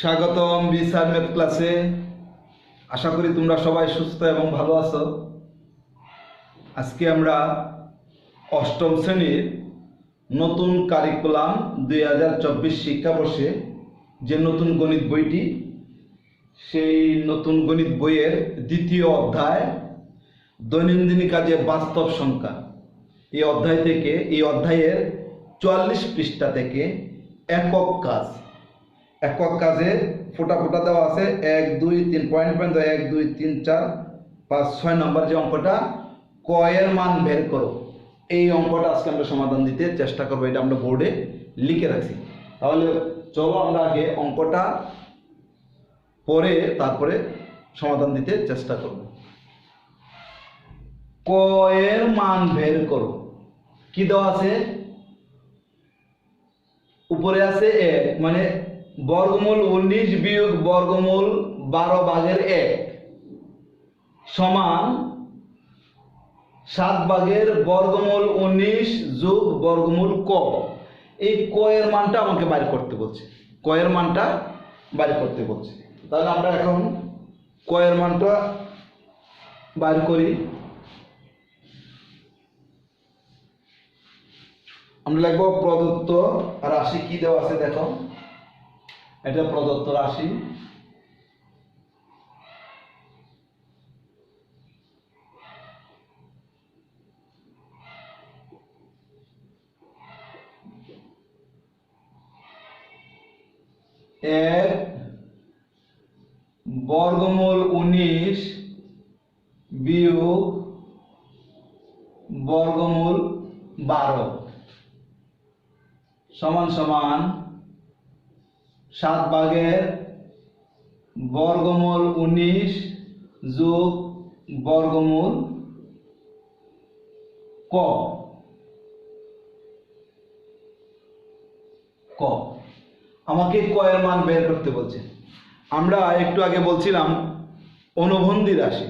স্বাগতম বিসার ম্যাথ ক্লাসে আশা করি তোমরা সবাই সুস্থ এবং ভালো আছো। আজকে আমরা অষ্টম শ্রেণির নতুন কারিকুলাম দুই হাজার চব্বিশ শিক্ষাবর্ষে যে নতুন গণিত বইটি, সেই নতুন গণিত বইয়ের দ্বিতীয় অধ্যায়, দৈনন্দিন কাজে বাস্তব সংখ্যা। এই অধ্যায় থেকে, এই অধ্যায়ের চুয়াল্লিশ পৃষ্ঠা থেকে একক কাজ। একক কাজে ফোটা ফোটা দেওয়া আছে। এক, দুই, তিন পয়েন্ট পয়েন্ট এক, দুই, তিন, চার, পাঁচ, ছয় নম্বর যে অঙ্কটা কয়ের মান বের করো। এই অঙ্কটা আজকে আমরা সমাধান দিতে চেষ্টা করব, এটা আমরা বোর্ডে লিখে রাখছি। তাহলে চলো আমরা আগে অঙ্কটা পরে তারপরে সমাধান দিতে চেষ্টা করব। কয়ের মান বের করো। কি দেওয়া আছে? উপরে আছে এক মানে বর্গমূল উনিশ বিয়োগ বর্গমূল বারো ভাগের এক সমান সাত ভাগের বর্গমূল উনিশ যোগ বর্গমূল ক। এই ক এর মানটা আমাকে বাইর করতে বলছে। ক এর মানটা বাইর করতে বলছে। তাহলে আমরা এখন ক এর মানটা বাইর করি। আমরা লিখব প্রদত্ত রাশি কি দেওয়া আছে দেখো। এটা প্রদত্ত রাশি। এক বর্গমূল উনিশ বিয়োগ বর্গমূল বারো। সমান সমান সাত ভাগের বর্গমূল উনিশ যোগ বর্গমূল ক। ক। আমাকে ক এর মান বের করতে বলছে। আমরা একটু আগে বলছিলাম, অনুবন্ধী রাশি।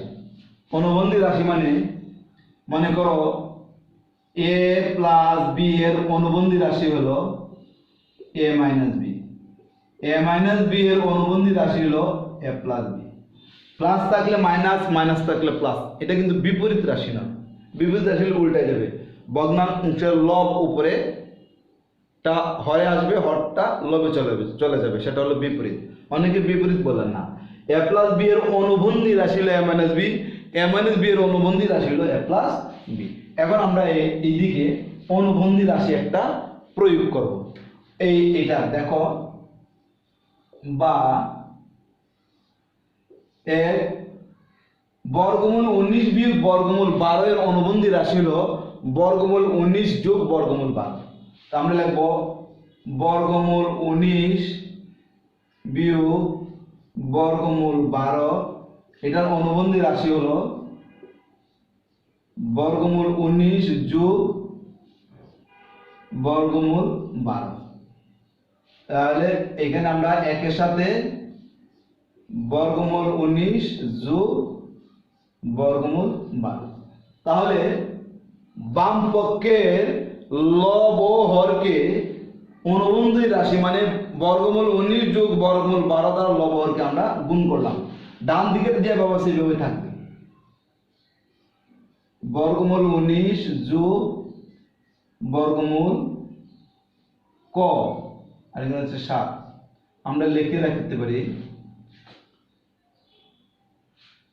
অনুবন্ধী রাশি মানে মনে করো এ প্লাস বি এর অনুবন্ধী রাশি হলো A minus B A minus B এর অনুবন্ধী রাশি হলো এ প্লাস বি প্লাস থাকলে মাইনাস মাইনাস থাকলে প্লাস এটা কিন্তু বিপরীত রাশি না। বিপরীত রাশি হলে উল্টাই যাবে। ভগ্নাংশের লব উপরে টা হরে আসবে, হরটা লবে চলে চলে যাবে। সেটা হলো বিপরীত। অনেকে বিপরীত বলেন না। এ প্লাস বি এর অনুবন্ধী রাশি হলো A minus B A minus B এর অনুবন্ধী রাশি হলো এ প্লাস বি এখন আমরা এই এইদিকে অনুবন্ধী রাশি একটা প্রয়োগ করব। এই, এটা দেখো বা এর বর্গমূল উনিশ বিয়োগ বর্গমূল বারো এর অনুবন্ধী রাশি হলো বর্গমূল উনিশ যোগ বর্গমূল বারো। তা আমরা লিখব বর্গমূল উনিশ বিয়োগ বর্গমূল বারো। এটার অনুবন্ধী রাশি হলো বর্গমূল উনিশ যোগ বর্গমূল বারো। তাহলে এখানে আমরা একের সাথে বর্গমূল উনিশ যোগ বর্গমূল বারো। তাহলে বাম পক্ষের লব হরকে অনুবন্ধী রাশি মানে বর্গমূল উনিশ যোগ বর্গমূল বারো দ্বারা লব হরকে আমরা গুণ করলাম। ডান দিকে যেভাবে সেভাবে থাকবে। বর্গমূল উনিশ যোগ বর্গমূল ক। আর হচ্ছে সাত। আমরা লিখে রাখতে পারি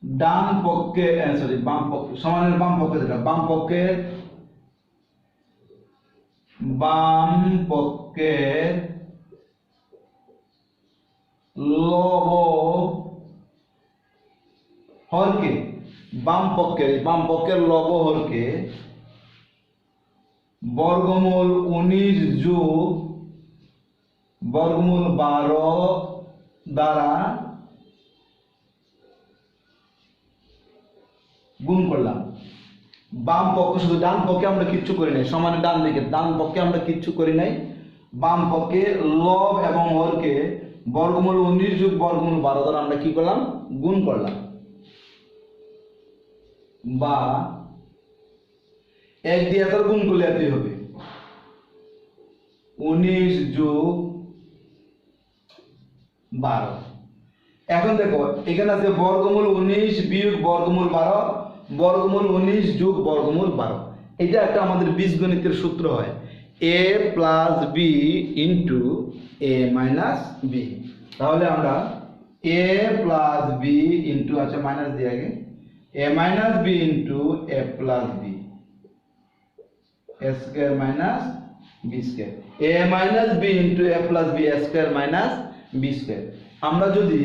ডান পক্ষে সরি বাম পক্ষে, সমানের বাম পক্ষে যেটা, বাম পক্ষে, বাম পক্ষের লব হরকে, বাম পক্ষে, বাম পক্ষের লব হরকে, বর্গমূল উনিশ যোগ বর্গমূল বারো দ্বারা গুণ করলাম। বাম পক্ষ শুধু ডান পক্ষে আমরা কিচ্ছু করি নাই, সমানে ডান দিকে। ডান পক্ষে আমরা কিচ্ছু করি নাই। বাম পক্ষে লব এবং হরকে বর্গমূল উনিশ যুগ বর্গমূল বারো দ্বারা আমরা কি করলাম? গুণ করলাম। বা এক দিয়ে এত গুণ করলে এতই হবে। উনিশ যোগ বারো। এখন দেখো, এখানে আছে বর্গমূল উনিশ বিয়োগ বর্গমূল বারো, বর্গমূল উনিশ যোগ বর্গমূল বারো। এটা একটা আমাদের বীজগণিতের সূত্র হয়। A plus B into A minus B তাহলে আমরা এ প্লাস বি ইন্টু আচ্ছা মাইনাস দিয়ে আগে। A minus B into A plus B A square minus B square A minus B into A plus B square minus B square আমরা যদি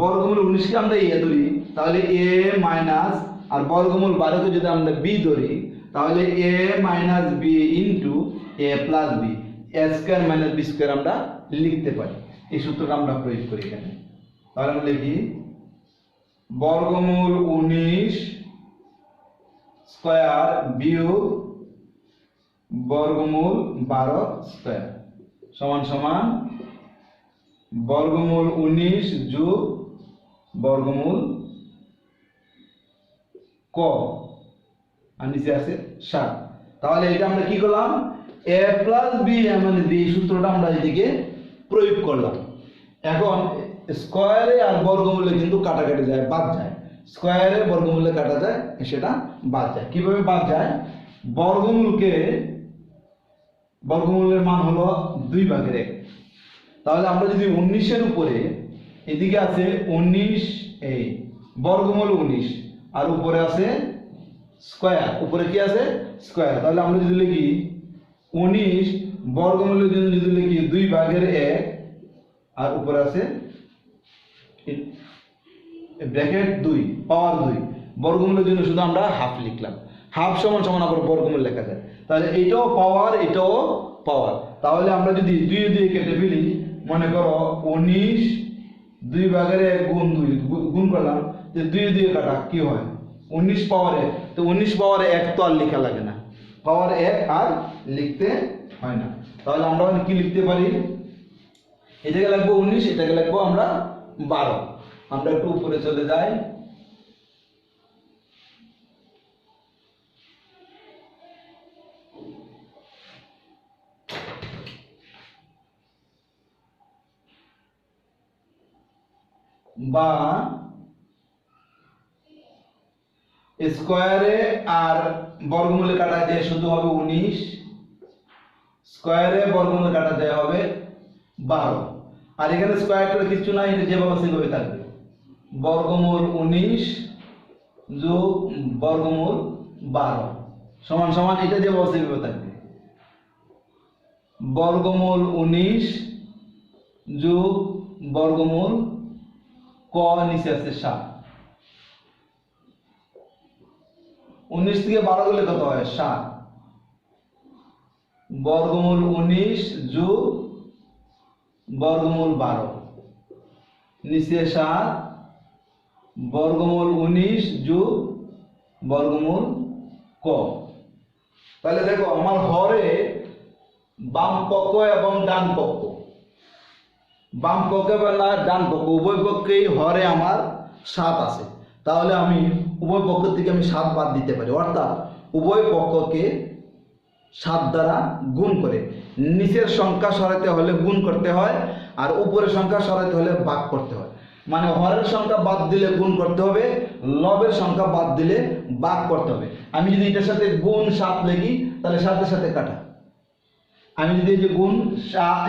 বর্গমূল উনিশকে আমরা এ ধরি, তাহলে এ মাইনাস, আর বর্গমূল বারোকে যদি আমরা বি ধরি, তাহলে A minus B into A plus B. A square minus B square আমরা লিখতে পারি। এই সূত্রটা আমরা প্রয়োগ করি এখানে। তাহলে আমরা লিখি, বর্গমূল উনিশ স্কোয়ার বিয়োগ বর্গমূল বারো স্কোয়ার। সমান সমান বর্গমূল উনিশ যোগ বর্গমূল ক। আর নিচে আছে সাত। তাহলে এটা আমরা কি করলাম? এ প্লাস বি মানে বি সূত্রটা আমরা এদিকে প্রয়োগ করলাম। এখন স্কোয়ারে আর বর্গমূলে কিন্তু কাটাকাটি যায়, বাদ যায়। স্কোয়ারে বর্গমূলে কাটা যায়, সেটা বাদ যায়। কীভাবে বাদ যায়? বর্গমূলকে, বর্গমূলের মান হলো দুই ভাগের এক। তাহলে আমরা যদি উনিশের উপরে, এদিকে আছে উনিশ এই বর্গমূল উনিশ, আর উপরে আছে স্কোয়ার। উপরে কি আছে? স্কোয়ার। তাহলে আমরা যদি লিখি উনিশ বর্গমূলের জন্য যদি লিখি দুই ভাগের এক, আর উপরে আছে ব্র্যাকেট দুই, পাওয়ার দুই। বর্গমূলের জন্য শুধু আমরা হাফ লিখলাম। হাফ সমান সমান আবার বর্গমূল লেখা যায়। তাহলে এটাও পাওয়ার এটাও পাওয়ার। তাহলে আমরা যদি দুই দুই কেটে ফেলি মনে করো উনিশ, দুই ভাগের এক গুণ দুই গুণ করলাম, যে দুই দুই কাটা, কি হয়? উনিশ পাওয়ারে তো উনিশ পাওয়ারে এক তো আর লেখা লাগে না। পাওয়ার এক আর লিখতে হয় না। তাহলে আমরা কি লিখতে পারি? এটাকে লাগবো উনিশ, এটাকে লাগবো আমরা বারো। আমরা একটু উপরে চলে যাই। বা স্কোয়ারে আর বর্গমূলে কাটা যায় শুধু হবে উনিশ, স্কোয়ারে বর্গমূলে কাটা যায় হবে বারো। আর এখানে স্কোয়ার করে কিছু নাই, এটা যেভাবে সেভাবে থাকবে। বর্গমূল উনিশ যোগ বর্গমূল বারো। সমান সমান এটা যেভাবে সেভাবে থাকবে। বর্গমূল উনিশ যোগ বর্গমূল ক নিচে আছে সাত। উনিশ থেকে বারো গেলে কত হয়? সাত। বর্গমূল উনিশ যোগ বর্গমূল বারো। নিচে সাত, বর্গমূল উনিশ যোগ বর্গমূল ক। তাহলে দেখো, আমার হরে বাম পক্ষ এবং ডান পক্ষ। বাম পক্ষে বেলা ডান পক্ষ, উভয় পক্ষেই হরে আমার সাত আছে। তাহলে আমি উভয় পক্ষ থেকে আমি সাত বাদ দিতে পারি। অর্থাৎ উভয় পক্ষকে সাত দ্বারা গুণ করে। নিচের সংখ্যা সরাতে হলে গুণ করতে হয় আর উপরের সংখ্যা সরাতে হলে ভাগ করতে হয়। মানে হরের সংখ্যা বাদ দিলে গুণ করতে হবে, লবের সংখ্যা বাদ দিলে ভাগ করতে হবে। আমি যদি এটার সাথে গুণ সাত লেগি তাহলে সাথে সাথে কাটা। আমি যদি এই যে গুণ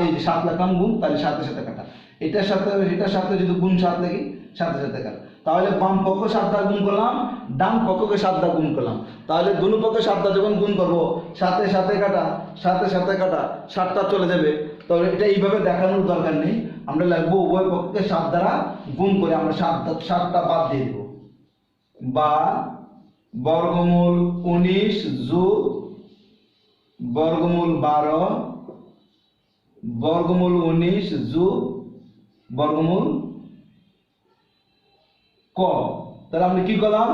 এই যে সাত লাগাম গুণ, তাহলে সাথে সাথে কাটা। এটার সাথে এটার সাথে যদি গুণ সাত লাগি সাথে সাথে কাটা। তাহলে বাম পক্ষ সাত দ্বারা গুণ করলাম, ডান পক্ষকে সাত দ্বারা গুণ করলাম। তাহলে দুনো পক্ষে সাত দ্বারা যখন গুণ করব সাথে সাথে কাটা সাথে সাথে কাটা, সাতটা চলে যাবে। তাহলে এটা এইভাবে দেখানোর দরকার নেই। আমরা লাগবো উভয় পক্ষকে সাত দ্বারা গুণ করে আমরা সাত সাতটা বাদ দিয়ে দেবো। বা, বর্গমূল উনিশ যোগ বর্গমূল বারো, বর্গমূল উনিশ, যোগ বর্গমূল ক। তাহলে আমি কি করলাম?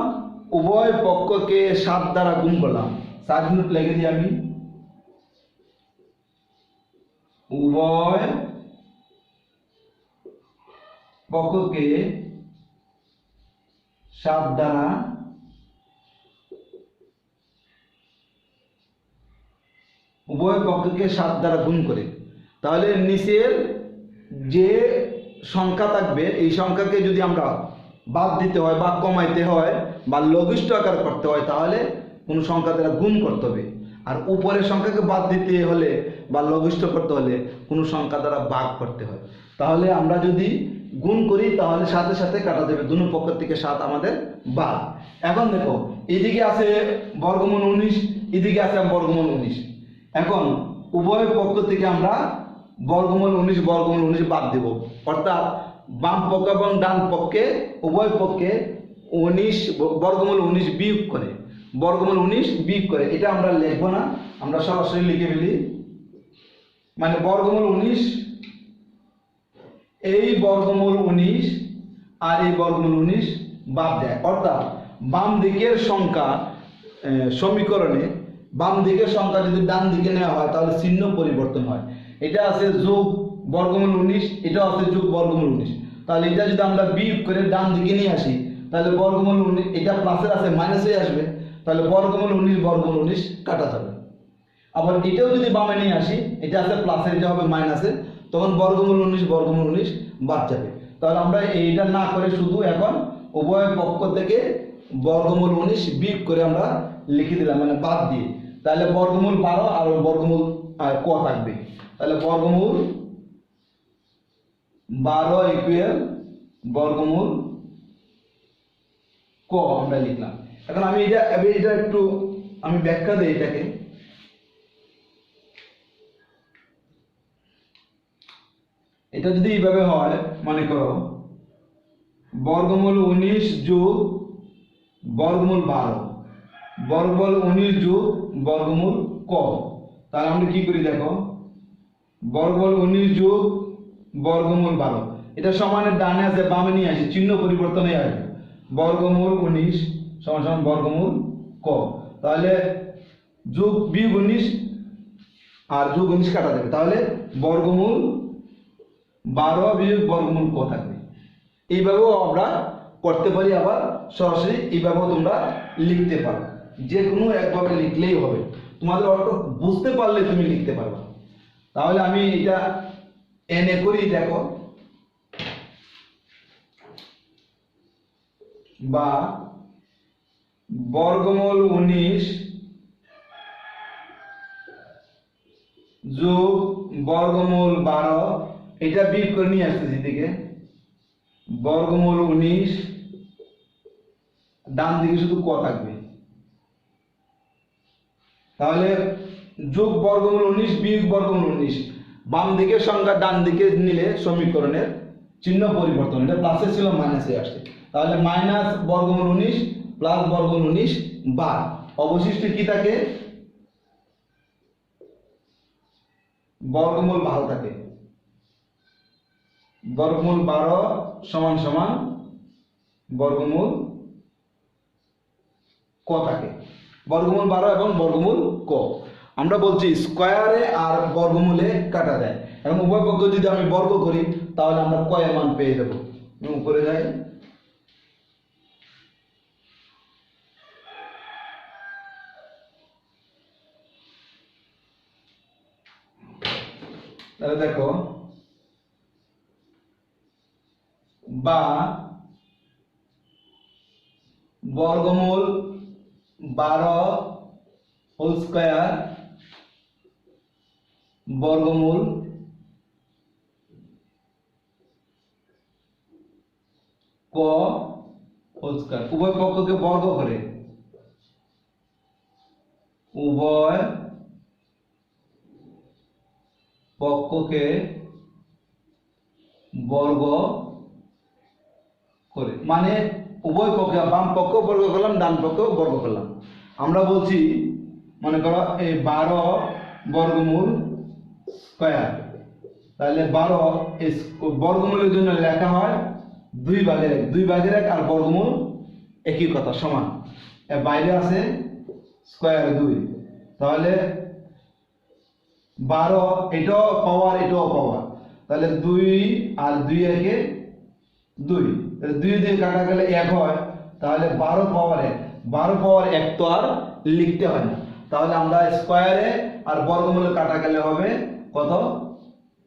উভয় পক্ষকে সাত দ্বারা গুণ করলাম। সাত মিনিট লেগে দিই আমি। উভয় পক্ষকে সাত দ্বারা উভয় পক্ষকে সাত দ্বারা গুণ করে। তাহলে নিচের যে সংখ্যা থাকবে, এই সংখ্যাকে যদি আমরা বাদ দিতে হয় বা কমাইতে হয় বা লঘিষ্ঠ আকার করতে হয়, তাহলে কোনো সংখ্যা দ্বারা গুণ করতে হবে। আর উপরের সংখ্যাকে বাদ দিতে হলে বা লঘিষ্ঠ করতে হলে কোনো সংখ্যা দ্বারা বাঘ করতে হয়। তাহলে আমরা যদি গুণ করি, তাহলে সাথে সাথে কাটা যাবে। দুনো পক্ষ থেকে সাত আমাদের বাদ। এখন দেখো, এদিকে আছে বর্গমূল উনিশ, এদিকে আছে বর্গমূল উনিশ। এখন উভয় পক্ষ থেকে আমরা বর্গমূল উনিশ বর্গমূল উনিশ বাদ দেব। অর্থাৎ বাম পক্ষ এবং ডান পক্ষে উভয় পক্ষে উনিশ, বর্গমূল উনিশ বিয়োগ করে, বর্গমূল উনিশ বিয়োগ করে। এটা আমরা লিখব না, আমরা সরাসরি লিখে ফেলি। মানে বর্গমূল উনিশ, এই বর্গমূল উনিশ আর এই বর্গমূল উনিশ বাদ দেয়। অর্থাৎ বাম দিকের সংখ্যা সমীকরণে বাম দিকের সংখ্যা যদি ডান দিকে নেওয়া হয়, তাহলে চিহ্ন পরিবর্তন হয়। এটা আছে যোগ বর্গমূল উনিশ এটা আছে যোগ বর্গমূল উনিশ। তাহলে এটা যদি আমরা বিয়োগ করে ডান দিকে নিয়ে আসি, তাহলে বর্গমূল উনিশ, এটা প্লাসের আছে মাইনাসে আসবে। তাহলে বর্গমূল উনিশ বর্গমূল উনিশ কাটা যাবে। আবার এটাও যদি বামে নিয়ে আসি, এটা আছে প্লাসের এটা হবে মাইনাসের তখন বর্গমূল উনিশ বর্গমূল উনিশ বাদ যাবে। তাহলে আমরা এইটা না করে শুধু এখন উভয় পক্ষ থেকে বর্গমূল উনিশ বিয়োগ করে আমরা লিখে দিলাম মানে বাদ দিয়ে। তাহলে বর্গমূল বারো আর বর্গমূল ক থাকবে? তাহলে বর্গমূল বারো ইকুয়াল বর্গমূল ক আমরা লিখলাম। এখন আমি এটা এটা একটু, আমি ব্যাখ্যা দিই এটাকে। এটা যদি এইভাবে হয়, মনে করো, বর্গমূল উনিশ যোগ বর্গমূল বারো। বর্গমূল উনিশ যোগ বর্গমূল ক। তাহলে আমরা কি করি দেখো? বর্গমূল উনিশ যোগ বর্গমূল বারো। এটা সমানের ডানে আছে, বামে নিয়ে আসি, চিহ্ন পরিবর্তনে আসবে। বর্গমূল উনিশ সমান সমান বর্গমূল ক। তাহলে যোগ বিয়োগ উনিশ আর যোগ উনিশ কাটা যাবে। তাহলে বর্গমূল বারো বিয়োগ বর্গমূল ক থাকবে। এইভাবেও আমরা করতে পারি, আবার সরাসরি এইভাবেও তোমরা লিখতে পারো। যে কোনো একভাবে লিখলেই হবে। তোমাদের অর্থ বুঝতে পারলে তুমি লিখতে পারবে। তাহলে আমি এটা এনে করি, দেখো। বা বর্গমূল উনিশ যোগ বর্গমূল বারো, এটা বিয়োগ করে নিয়ে আসতেছি দিকে বর্গমূল উনিশ, ডান দিকে শুধু ক থাকবে। তাহলে যোগ বর্গমূল উনিশ, বিয়োগ বর্গমূল উনিশ। বাম দিকের সংখ্যা ডান দিকে নিলে সমীকরণের চিহ্ন পরিবর্তন এটা প্লাসে ছিল মাইনাসে আসছে। তাহলে মাইনাস বর্গমূল উনিশ প্লাস বর্গমূল উনিশ বার। অবশিষ্ট কি থাকে? বর্গমূল ভালো থাকে। বর্গমূল বারো সমান সমান বর্গমূল ক থাকে। বর্গমূল বারো এবং বর্গমূল ক। আমরা বলছি স্কোয়ারে আর বর্গমূলে কাটা দেয়। এবং উভয় পক্ষ যদি আমি বর্গ করি, তাহলে আমরা কয়ের মান পেয়ে যাব উপরে যাই। তাহলে দেখো, বা বর্গমূল বারো হোল স্কোয়ার বর্গমূল ক হোল স্কোয়ার। উভয় পক্ষকে বর্গ করে। উভয় পক্ষকে বর্গ করে। মানে উভয় পক্ষে, বাম পক্ষ, বর্গ করলাম, ডান পক্ষ, বর্গ করলাম। আমরা বলছি, মনে করো, এই বারো বর্গমূল স্কোয়ার তাহলে বারো বর্গমূলের জন্য লেখা হয় দুই ভাগের এক, দুই ভাগের এক আর বর্গমূল একই কথা, সমান। বাইরে আছে স্কোয়ার দুই। তাহলে বারো এটাও পাওয়ার এটাও পাওয়ার। তাহলে দুই আর দুই একে দুই। দুই দিয়ে কাটা গেলে এক হয়, তাহলে বারো পাওয়ার এক। বারো পাওয়ার এক তো আর লিখতে হয় না। তাহলে আমরা স্কোয়ারে আর বর্গমূলে কাটা গেলে হবে কত?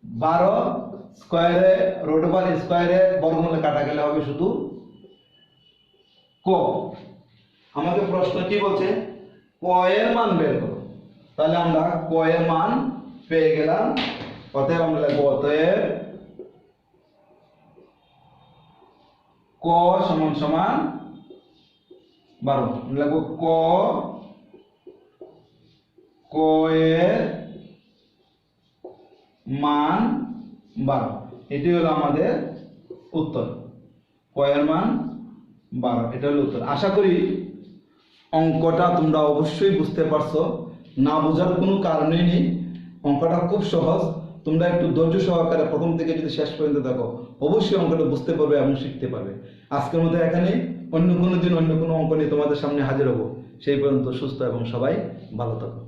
বারো স্কোয়ারে রোড ওভার স্কোয়ারে বর্গমূলে কাটা গেলে হবে শুধু ক? আমাকে প্রশ্ন কি বলছে? ক এর মান বের করো। তাহলে আমরা ক এর মান পেয়ে গেলাম। অতএব আমরা অতএব ক সমান সমান বারো। লিখব ক ক এর মান বারো। এটি হলো আমাদের উত্তর। কয়ের মান বারো। এটা হলো উত্তর। আশা করি অঙ্কটা তোমরা অবশ্যই বুঝতে পারছ। না বোঝার কোনো কারণই নেই। অঙ্কটা খুব সহজ। তোমরা একটু ধৈর্য সহকারে প্রথম থেকে যদি শেষ পর্যন্ত দেখো অবশ্যই অঙ্কটা বুঝতে পারবে এবং শিখতে পারবে। আজকের মতো এখানে অন্য কোনো দিন অন্য কোনো অঙ্ক নিয়ে তোমাদের সামনে হাজির হব। সেই পর্যন্ত সুস্থ এবং সবাই ভালো থাকো।